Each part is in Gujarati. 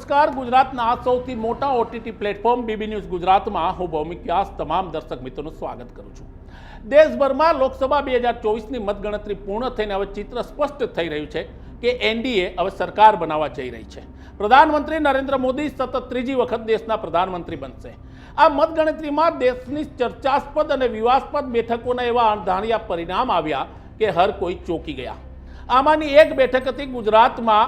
નમસ્કાર. ગુજરાતના સૌથી મોટા ઓટીટી પ્લેટફોર્મ બીબી ન્યૂઝ ગુજરાતમાં હું ભૌમિક વ્યાસ તમામ દર્શક મિત્રોનું સ્વાગત કરું છું. દેશભરમાં લોકસભા બે હજાર ચોવીસની મતગણતરી પૂર્ણ થઈને હવે ચિત્ર સ્પષ્ટ થઈ રહ્યું છે કે એનડીએ હવે સરકાર બનાવવા જઈ રહી છે. પ્રધાનમંત્રી નરેન્દ્ર મોદી સતત ત્રીજી વખત દેશના પ્રધાનમંત્રી બનશે. આ મતગણતરીમાં દેશની ચર્ચાસ્પદ અને વિવાસ્પદ બેઠકોના એવા અણધાણીયા પરિણામ આવ્યા કે હર કોઈ ચોંકી ગયા. આમાંની એક બેઠક હતી ગુજરાતમાં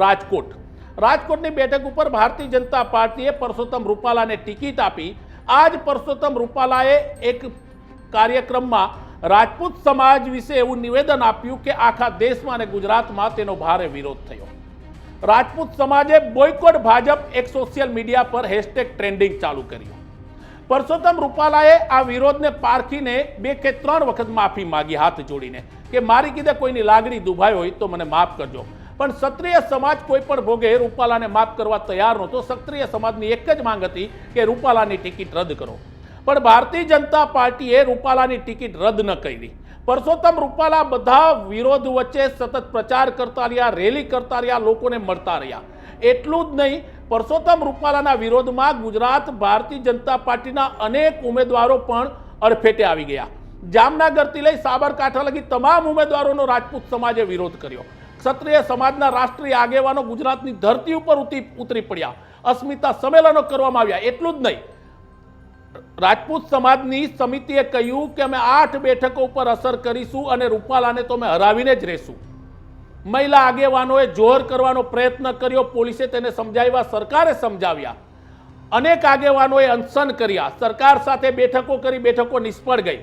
રાજકોટ. રાજકોટની બેઠક ઉપર ભારતીય જનતા પાર્ટીએ પરસોત્તમ રૂપાલાને ટિકિટ આપી. આ જ પરસોત્તમ રૂપાલાએ એક કાર્યક્રમમાં રાજપૂત સમાજ વિશે એવું નિવેદન આપ્યું કે આખા દેશમાં અને ગુજરાતમાં તેનો ભારે વિરોધ થયો. રાજપૂત સમાજે બોયકોટ ભાજપ એક સોશિયલ મીડિયા પર હેશટેગ ટ્રેન્ડિંગ ચાલુ કર્યું. પરસોત્તમ રૂપાલાએ આ વિરોધને પારખીને બે કે ત્રણ વખત માફી માગી, હાથ જોડીને કે મારી કીધે કોઈની લાગણી દુભાઈ હોય તો મને માફ કરજો. પણ ક્ષત્રિય સમાજ કોઈ પણ ભોગે રૂપાલાને માફ કરવા તૈયાર નહોતો. ક્ષત્રિય સમાજની એક જ માંગ હતી કે રૂપાલાની ટિકિટ રદ કરો. પણ ભારતીય જનતા પાર્ટીએ રૂપાલાની ટિકિટ રદ ન કરી. પરસોત્તમ રૂપાલા બધા વિરોધ વચ્ચે સતત પ્રચાર કરતા રહ્યા, રેલી કરતા રહ્યા, લોકોને મળતા રહ્યા. એટલું જ નહીં, પરસોત્તમ રૂપાલાના વિરોધમાં ગુજરાત ભારતીય જનતા પાર્ટીના અનેક ઉમેદવારો પણ અડફેટે આવી ગયા. જામનગરથી લઈ સાબરકાંઠા લગી તમામ ઉમેદવારોનો રાજપૂત સમાજે વિરોધ કર્યો. ક્ષત્રિય સમાજના રાષ્ટ્રીય આગેવાનો ગુજરાતની ધરતી ઉપર ઉતરી પડ્યા. અસ્મિતા સંમેલનો કરવામાં આવ્યા. એટલું જ નહીં. રાજપૂત સમાજની સમિતિએ કહ્યું કે અમે આઠ બેઠકો ઉપર અસર કરીશું અને રૂપાલાને તો અમે હરાવીને જ રહેશું. મહિલા આગેવાનોએ જોહર કરવાનો પ્રયત્ન કર્યો. પોલીસે તેને સમજાવ્યા, સરકારે સમજાવ્યા. અનેક આગેવાનોએ અનશન કર્યા. સરકાર સાથે બેઠકો કરી બેઠકો નિષ્ફળ ગઈ.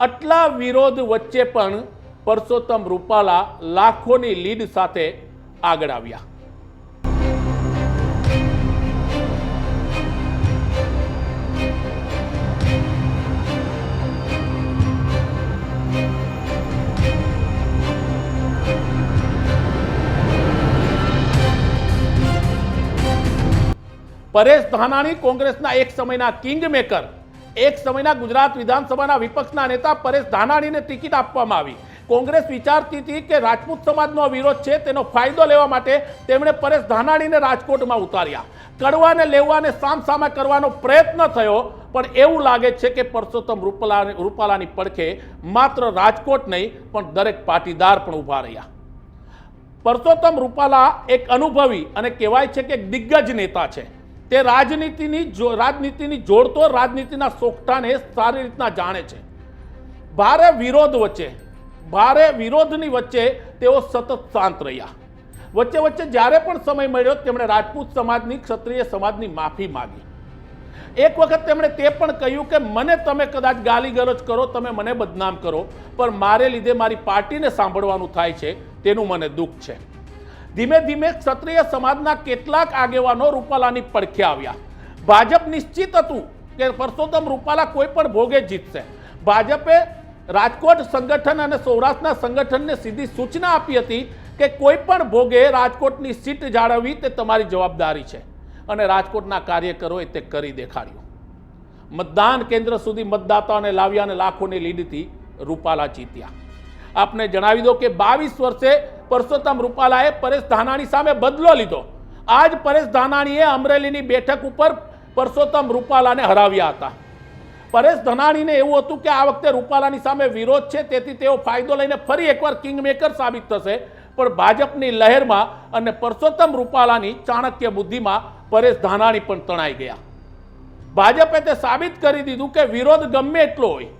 આટલા વિરોધ વચ્ચે પણ પરસોત્તમ રૂપાલા લાખોની લીડ સાથે આગળ આવ્યા. પરેશ ધાનાણી કોંગ્રેસના એક સમયના કિંગ મેકર એક સમયના ગુજરાત વિધાનસભાના વિપક્ષના નેતા પરેશ ધાનાણીને ટિકિટ આપવામાં આવી. કોંગ્રેસ વિચારતી હતી કે રાજપૂત સમાજનો વિરોધ છે, તેનો ફાયદો લેવા માટે તેમણે પરેશ ધાનાણીને રાજકોટમાં ઉતાર્યા. કડવાને લેવાને સામસામે કરવાનો પ્રયત્ન થયો, પણ એવું લાગે છે કે પરસોત્તમ રૂપાલા રૂપાલાની પડખે માત્ર રાજકોટ નહીં, પણ દરેક પાટીદાર પણ ઊભા રહ્યા. પરસોત્તમ રૂપાલા એક અનુભવી અને કહેવાય છે કે દિગ્ગજ નેતા છે. તે રાજનીતિની જો- રાજનીતિની જોડતો, રાજનીતિના સોગઠાને સારી રીતના જાણે છે. ભારે વિરોધ વચ્ચે ભારે વિરોધની વચ્ચે તેઓ સતત શાંત રહ્યા. વચ્ચે વચ્ચે જ્યારે પણ સમય મળ્યો, તેમણે રાજપૂત સમાજની, ક્ષત્રિય સમાજની માફી માગી. એક વખત તેમણે તે પણ કહ્યું કે, મને તમે કદાચ ગાલી કરો, તમે મને બદનામ કરો, પણ મારે લીધે મારી પાર્ટીને સાંભળવાનું થાય છે, તેનું મને દુઃખ છે. ધીમે ધીમે ક્ષત્રિય સમાજના કેટલાક આગેવાનો રૂપાલાની પડખે આવ્યા. ભાજપ નિશ્ચિત હતું કે પરસોત્તમ રૂપાલા કોઈ પણ ભોગે જીતશે. ભાજપે રાજકોટ સંગઠન અને સૌરાષ્ટ્રના સંગઠનને સીધી સૂચના આપી હતી કે કોઈ પણ ભોગે રાજકોટની સીટ જાળવવી તે તમારી જવાબદારી છે. અને રાજકોટના કાર્યકરોએ તે કરી દેખાડ્યું. મતદાન કેન્દ્ર સુધી મતદાતાઓને લાવ્યા અને લાખોની લીડથી રૂપાલા જીત્યા. આપને જણાવી દો કે બાવીસ વર્ષે પરસોત્તમ રૂપાલાએ પરેશ ધાનાણી સામે બદલો લીધો. આજ પરેશ ધાનાણીએ અમરેલીની બેઠક ઉપર પરસોત્તમ રૂપાલાને હરાવ્યા હતા. પરેશ ધનાણીને એવું હતું કે આ વખતે રૂપાલાની સામે વિરોધ છે, તેથી તેઓ ફાયદો લઈને ફરી એકવાર કિંગમેકર સાબિત થશે. પણ ભાજપની લહેરમાં અને પરસોત્તમ રૂપાલાની ચાણક્ય બુદ્ધિમાં પરેશ ધાનાણી પણ તણાઈ ગયા. ભાજપે તે સાબિત કરી દીધું કે વિરોધ ગમે એટલો હોય.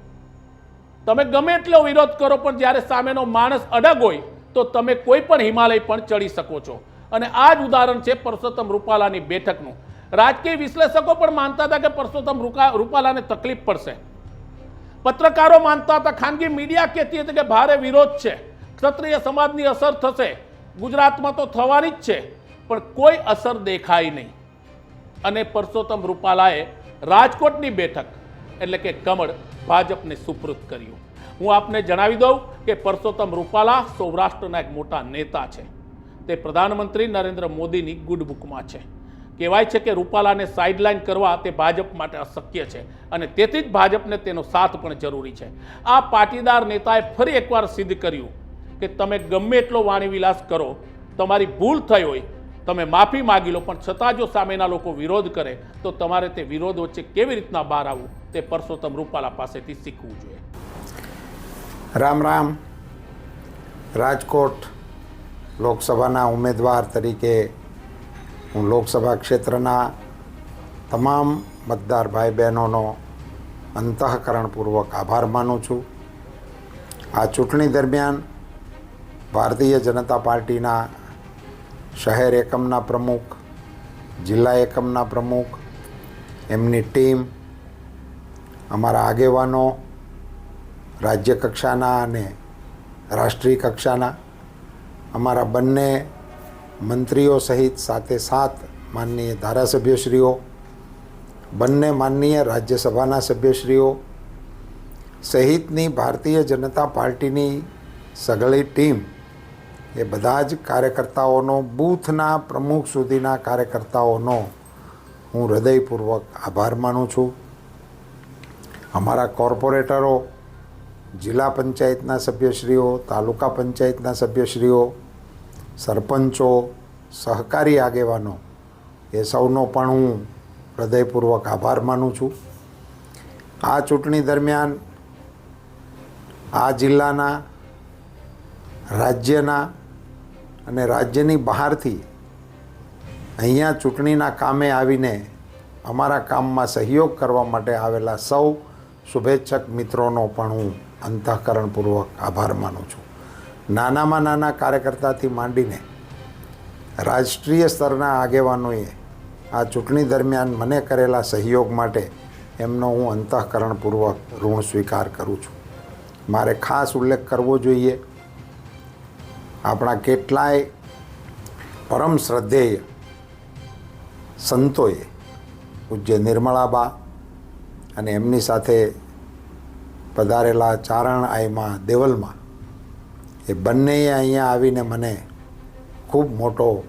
તમે ગમે એટલો વિરોધ કરો, પણ જ્યારે સામેનો માણસ અડગ હોય, તો તમે કોઈ પણ હિમાલય પણ ચડી શકો છો. અને આ જ ઉદાહરણ છે પરસોત્તમ રૂપાલાની બેઠકનું. રાજકીય વિશ્લેષકો પણ માનતા હતા કે પરસોત્તમ રૂપાલાને તકલીફ પડશે. પત્રકારો માનતા હતા, ખાનગી મીડિયા કહેતી હતી કે ભારે વિરોધ છે. ક્ષત્રિય સમાજની અસર થશે. ગુજરાતમાં તો થવાની જ છે, પણ કોઈ અસર દેખાય નહીં. અને પરસોત્તમ રૂપાલાએ રાજકોટની બેઠક, એટલે કે કમળ, ભાજપને સુપૃત કર્યું. હું આપને જણાવી દઉં કે પરસોત્તમ રૂપાલા સૌરાષ્ટ્રના એક મોટા નેતા છે. તે પ્રધાનમંત્રી નરેન્દ્ર મોદીની ગુડ બુકમાં છે. કહેવાય છે કે રૂપાલાને સાઇડલાઇન કરવા તે ભાજપ માટે અશક્ય છે અને તેથી જ ભાજપને તેનો સાથ પણ જરૂરી છે. આ પાટીદાર નેતાએ ફરી એકવાર સિદ્ધ કર્યું કે તમે ગમે એટલો વાણીવિલાસ કરો, તમારી ભૂલ થઈ હોય, તમે માફી માગી લો, પણ છતાં જો સામેના લોકો વિરોધ કરે, તો તમારે તે વિરોધ વચ્ચે કેવી રીતના બહાર આવવું? તે પરસોત્તમ રૂપાલા પાસેથી શીખવું જોઈએ. રામ રામ. રાજકોટ લોકસભાના ઉમેદવાર તરીકે હું લોકસભા ક્ષેત્રના તમામ મતદાર ભાઈ બહેનોનો અંતઃકરણપૂર્વક આભાર માનું છું. આ ચૂંટણી દરમિયાન ભારતીય જનતા પાર્ટીના શહેર એકમના પ્રમુખ, જિલ્લા એકમના પ્રમુખ, એમની ટીમ, અમારા આગેવાનો, રાજ્ય કક્ષાના અને રાષ્ટ્રીય કક્ષાના, અમારા બંને મંત્રીઓ સહિત સાથે સાત માનનીય ધારાસભ્યશ્રીઓ, બંને માનનીય રાજ્યસભાના સભ્યશ્રીઓ, સહિતની ભારતીય જનતા પાર્ટીની સઘળી ટીમ એ બધા જ કાર્યકર્તાઓનો, બૂથના પ્રમુખ સુધીના કાર્યકર્તાઓનો હું હૃદયપૂર્વક આભાર માનું છું. અમારા કોર્પોરેટરો, જિલ્લા પંચાયતના સભ્યશ્રીઓ, તાલુકા પંચાયતના સભ્યશ્રીઓ સરપંચો, સહકારી આગેવાનો, એ સૌનો પણ હું હૃદયપૂર્વક આભાર માનું છું. આ ચૂંટણી દરમિયાન આ જિલ્લાના, રાજ્યના અને રાજ્યની બહારથી અહીંયા ચૂંટણીના કામે આવીને અમારા કામમાં સહયોગ કરવા માટે આવેલા સૌ શુભેચ્છક મિત્રોનો પણ હું અંતઃકરણપૂર્વક આભાર માનું છું. નાનામાં નાના કાર્યકર્તાથી માંડીને રાષ્ટ્રીય સ્તરના આગેવાનોએ આ ચૂંટણી દરમિયાન મને કરેલા સહયોગ માટે એમનો હું અંતઃકરણપૂર્વક ઋણ સ્વીકાર કરું છું. મારે ખાસ ઉલ્લેખ કરવો જોઈએ. આપણા કેટલાય પરમ શ્રદ્ધેય સંતોએ પૂજ્ય નિર્મળાબા અને એમની સાથે પધારેલા ચારણ આઈમાં દેવલમાં એ બંનેએ અહીંયા આવીને મને ખૂબ મોટો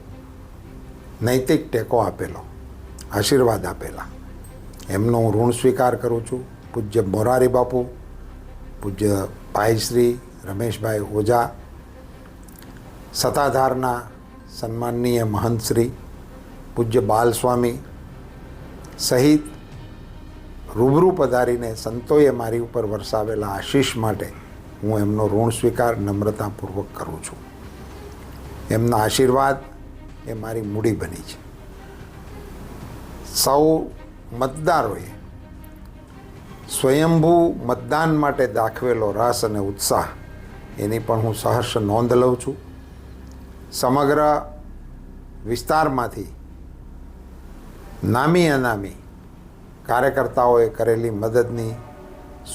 નૈતિક ટેકો આપેલો, આશીર્વાદ આપેલા. એમનો હું ઋણ સ્વીકાર કરું છું. પૂજ્ય મોરારી બાપુ, પૂજ્ય ભાઈશ્રી રમેશભાઈ ઓઝા સત્તાધારના સન્માનનીય મહંતશ્રી, પૂજ્ય બાલસ્વામી સહિત રૂબરૂ પધારીને સંતોએ મારી ઉપર વરસાવેલા આશીષ માટે હું એમનો ઋણ સ્વીકાર નમ્રતાપૂર્વક કરું છું. એમના આશીર્વાદ એ મારી મૂડી બની છે. સૌ મતદારોએ સ્વયંભૂ મતદાન માટે દાખવેલો રસ અને ઉત્સાહ એની પણ હું સહર્ષ નોંધ લઉં છું. સમગ્ર વિસ્તારમાંથી નામી અનામી કાર્યકર્તાઓએ કરેલી મદદની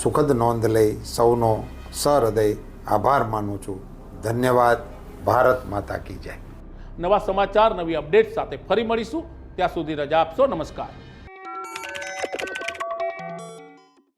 સુખદ નોંધ લઈ સૌનો સહૃદય, આભાર માનું છું. ધન્યવાદ. ભારત માતા કી જય. નવા સમાચાર, નવી અપડેટ સાથે ફરી મળીશું. ત્યાં સુધી રજા આપશો. નમસ્કાર.